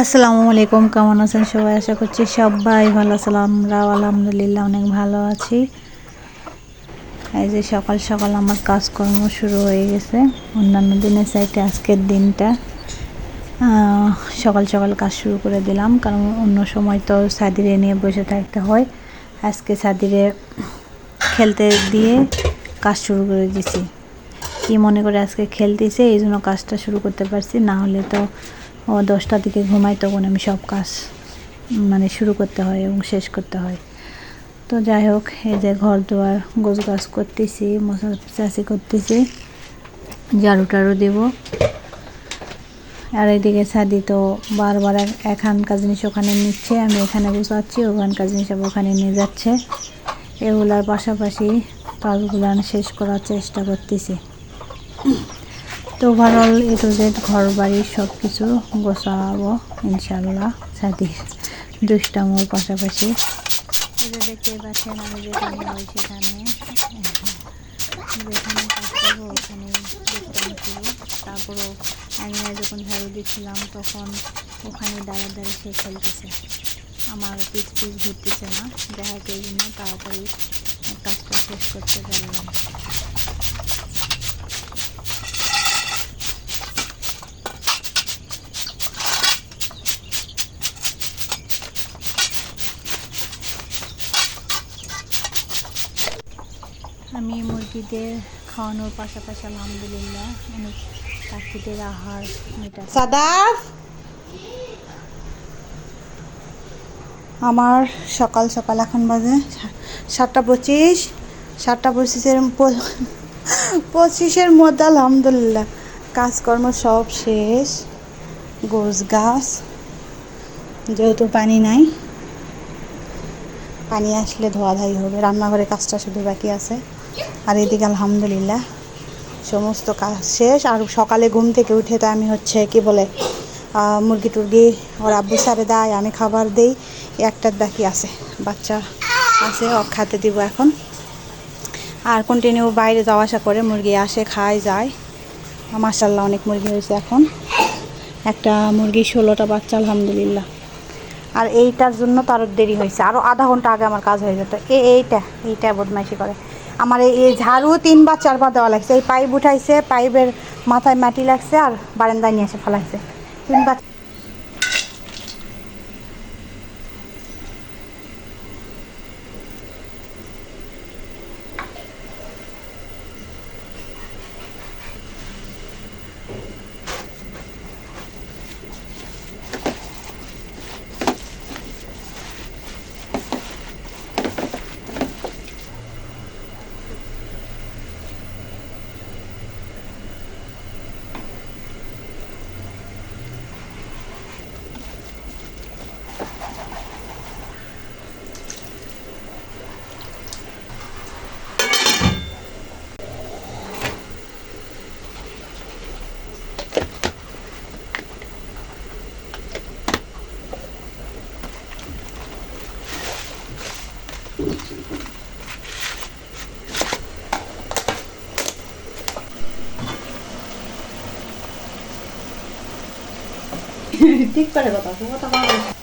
আসসালামু আলাইকুম, কেমন আছেন সবাই? আশা করছি সবাই ভালো আছেন। আমরাও আলহামদুলিল্লাহ অনেক ভালো আছি। এই যে সকাল সকাল আমার কাজকর্ম শুরু হয়ে গেছে। অন্যান্য দিনের চাইতে আজকের দিনটা সকাল সকাল কাজ শুরু করে দিলাম। কারণ অন্য সময় তো সাদিরে নিয়ে বসে থাকতে হয়। আজকে সাদিরে খেলতে দিয়ে কাজ শুরু করে দিছি। কি মনে করে আজকে খেলতেছে? এই জন্য কাজটা শুরু করতে পারছি। না হলে তো ও দশটার দিকে ঘুমাই তখন আমি সব কাজ মানে শুরু করতে হয় এবং শেষ করতে হয়। তো যাই হোক, এই যে ঘর দুয়ার গোছ গাছ করতেছি, মশা চাষি করতেছি, ঝাড়ু টাড়ু দেবো। আর এইদিকে ছাদি তো বারবার এখানকার জিনিস ওখানে নিচ্ছে, আমি এখানে বসাচ্ছি ওখানকার জিনিস ওখানে নিয়ে যাচ্ছে। এগুলার পাশাপাশি কাজগুলান শেষ করার চেষ্টা করতেছি। তো ওভারঅল এ টু জেড ঘর বাড়ির সব কিছু গোছাবো, ইনশাল্লাহ। সাথে দুষ্টামোর পাশাপাশি। দেখতে পাচ্ছেন, আমি যেখানে সেখানে যেখানে ওখানে দুষ্টামি তারপরও যখন ঝাড়ু দিচ্ছিলাম, তখন ওখানে দাঁড়া দাঁড়িয়ে সে খেলতেছে। আমার পিচ পিচ ঘুরতেছে না। দেখা জন্য তাড়াতাড়ি কাজটা শেষ করতে পারলাম। আমি মুরগিদের খাওয়ানোর পাশাপাশি আলহামদুলিল্লাহ অনেক পাখিদের আহার মেটা সাদাফ! আমার সকাল সকাল এখন বাজে সাতটা পঁচিশ, সাতটা পঁচিশের পঁচিশের মধ্যে আলহামদুলিল্লাহ কাজকর্ম সব শেষ গোছ গাছ, যেহেতু পানি নাই, পানি আসলে ধোয়াধাই হবে, রান্নাঘরে কাজটা শুধু বাকি আছে। আর এদিকে আলহামদুলিল্লাহ, সমস্ত কাজ শেষ। আর সকালে ঘুম থেকে উঠে তো আমি হচ্ছে কি বলে মুরগি টুরগি ওর আব্বু সারে দেয়, আমি খাবার দেই, একটার বাকি আছে, বাচ্চা আছে খাতে দিব এখন। আর কন্টিনিউ বাইরে যাওয়া আসা করে মুরগি আসে, খায়, যায়। মাসাল্লাহ অনেক মুরগি হয়েছে এখন। একটা মুরগি ষোলোটা বাচ্চা, আলহামদুলিল্লাহ। আর এইটার জন্য তো আরও দেরি হয়েছে। আরও আধা ঘণ্টা আগে আমার কাজ হয়ে যেত। এইটা এইটা বদমাইশি করে। আমার এই ঝাড়ু তিনবার, চারবার দেওয়া লাগছে। এই পাইপ উঠাইছে, পাইপের মাথায় মাটি লাগছে আর বারান্দায় নিয়ে এসে ফেলাইছে। তিনবার ঠিক করে কথা কথা বলা